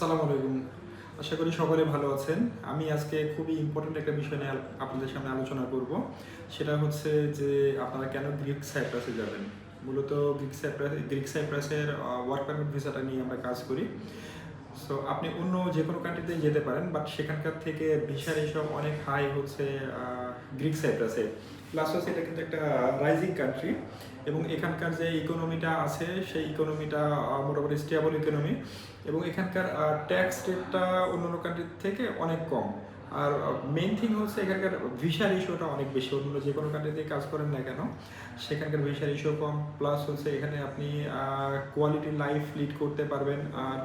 আসসালামু আলাইকুম। আশা করি সকলে ভালো আছেন। আমি আজকে খুবই ইম্পর্টেন্ট একটা বিষয় নিয়ে আপনাদের সামনে আলোচনা করব। সেটা হচ্ছে যে আপনারা কেন গ্রিক সাইপ্রাসে যাবেন? মূলত গ্রিক সাইপ্রাস গ্রিক সাইপ্রাসের ওয়ার্ক পারমিট ভিসাটা নিয়ে আমরা কাজ করি। সো আপনি অন্য যে কোনো কান্ট্রিতে যেতে পারেন বাট সেখানকার থেকে ভিসার এইসব অনেক হাই হচ্ছে গ্রিক সাইপ্রাসে প্লাস হচ্ছে এটা কিন্তু একটা রাইজিং কান্ট্রি এবং এখানকার যে ইকোনমিটা আছে, সেই ইকোনমিটা মোটামুটি স্টেবল ইকোনমি এবং এখানকার ট্যাক্স রেটটা অন্য কান্ট্রির থেকে অনেক কম। আর মেন থিং হচ্ছে এখানকার ভিসার ইস্যুটা অনেক বেশি। অন্য যে কোনো কান্ট্রিতে কাজ করেন না কেন, সেখানকার ভিসার ইস্যু কম। প্লাস হচ্ছে এখানে আপনি কোয়ালিটি লাইফ লিড করতে পারবেন। আর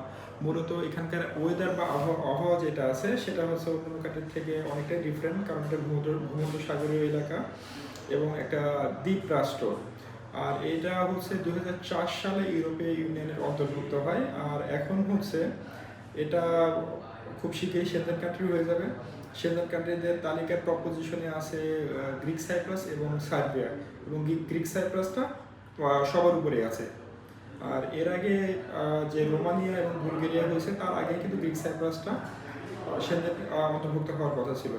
মূলত এখানকার ওয়েদার বা আবহাওয়া যেটা আছে, সেটা হচ্ছে অন্য কান্ট্রির থেকে অনেকটাই ডিফারেন্ট কারণ এটা ভূমধ্য সাগরীয় এলাকা এবং একটা দ্বীপ রাষ্ট্র। আর এটা হচ্ছে দু হাজার চার সালে ইউরোপীয় ইউনিয়নের অন্তর্ভুক্ত হয়। আর এখন হচ্ছে এটা খুব শীঘ্রই সেন্ট্রাল কান্ট্রি হয়ে যাবে। সেন্ট্রাল কান্ট্রিদের তালিকার প্রপোজিশনে আছে গ্রিক সাইপ্রাস এবং সার্বিয়া এবং গ্রি- গ্রিক সাইপ্রাসটা সবার উপরে আছে। আর এর আগে যে রোমানিয়া এবং বুলগেরিয়া হয়েছে, তার আগে কিন্তু গ্রিক সাইপ্রাসটা সেন্ট্রাল অন্তর্ভুক্ত হওয়ার কথা ছিল।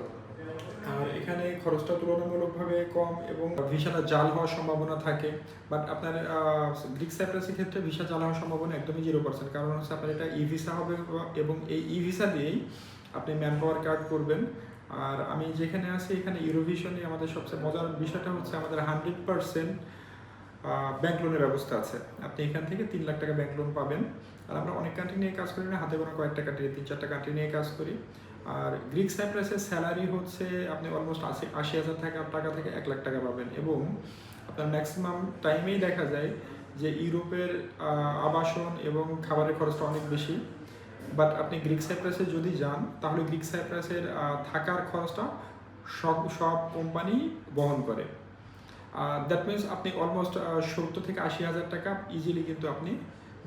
আর এখানে খরচটা তুলনামূলকভাবে কম এবং ভিসাটা জাল হওয়ার সম্ভাবনা থাকে। বাট আপনার গ্রিক সাইপ্রাসের ক্ষেত্রে ভিসা জাল হওয়ার সম্ভাবনা একদমই জিরো পার্সেন্ট কারণ হচ্ছে আপনার এটা ই ভিসা হবে এবং এই ই ভিসা দিয়েই আপনি ম্যান পাওয়ার কার্ড করবেন। আর আমি যেখানে আছি, এখানে ইউরোভিশনে আমাদের সবচেয়ে মজার বিষয়টা হচ্ছে আমাদের হান্ড্রেড পার্সেন্ট ব্যাংক লোনের ব্যবস্থা আছে। আপনি এখান থেকে তিন লাখ টাকা ব্যাংক লোন পাবেন। আর আমরা অনেক কান্ট্রি নিয়ে কাজ করি না, হাতে গোনা কয়েকটা কান্ট্রি তিন চারটা কান্ট্রি নিয়ে কাজ করি। আর গ্রিক সাইপ্রাসের স্যালারি হচ্ছে আপনি অলমোস্ট আশি আশি হাজার টাকা টাকা থেকে এক লাখ টাকা পাবেন। এবং আপনার ম্যাক্সিমাম টাইমেই দেখা যায় যে ইউরোপের আবাসন এবং খাবারের খরচটা অনেক বেশি। বাট আপনি গ্রিক সাইপ্রাসে যদি যান, তাহলে গ্রিক সাইপ্রাসের থাকার খরচটা সব সব কোম্পানি বহন করে। দ্যাট মিনস আপনি অলমোস্ট সত্তর থেকে আশি হাজার টাকা ইজিলি কিন্তু আপনি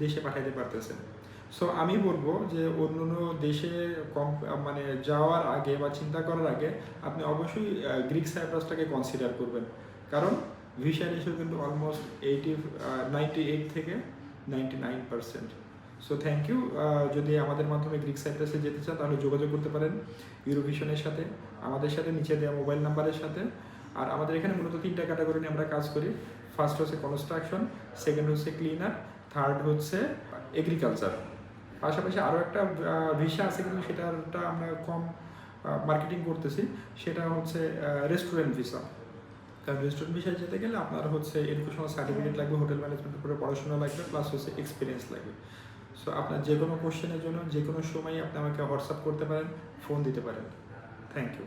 দেশে পাঠাইতে পারতেছেন। সো আমি বলব যে অন্য অন্য দেশে কম মানে যাওয়ার আগে বা চিন্তা করার আগে আপনি অবশ্যই গ্রিক সাইপ্রাসটাকে কনসিডার করবেন। কারণ ভিসার ইস্যু কিন্তু অলমোস্ট এইটি নাইনটি এইট থেকে ninety nine percent so thank you যদি আমাদের মাধ্যমে গ্রিক সাইপ্রাসে যেতে চান তাহলে যোগাযোগ করতে পারেন ইউরোভিশনের সাথে, আমাদের সাথে নিচে দেওয়া মোবাইল নাম্বারের সাথে। আর আমাদের এখানে মূলত তিনটা ক্যাটাগরি নিয়ে আমরা কাজ করি। ফার্স্ট হচ্ছে কনস্ট্রাকশন সেকেন্ড হচ্ছে ক্লিনার থার্ড হচ্ছে এগ্রিকালচার পাশাপাশি আরও একটা ভিসা আছে কিন্তু সেটাটা আমরা কম মার্কেটিং করতেছি। সেটা হচ্ছে রেস্টুরেন্ট ভিসা কারণ রেস্টুরেন্ট ভিসায় যেতে গেলে আপনার হচ্ছে এডুকেশনাল সার্টিফিকেট লাগবে হোটেল ম্যানেজমেন্টের উপরে পড়াশোনা লাগবে প্লাস হচ্ছে এক্সপিরিয়েন্স লাগবে। সো আপনার যে কোনো কোশ্চেনের জন্য যে কোনো সময় আপনি আমাকে হোয়াটসঅ্যাপ করতে পারেন ফোন দিতে পারেন। Thank you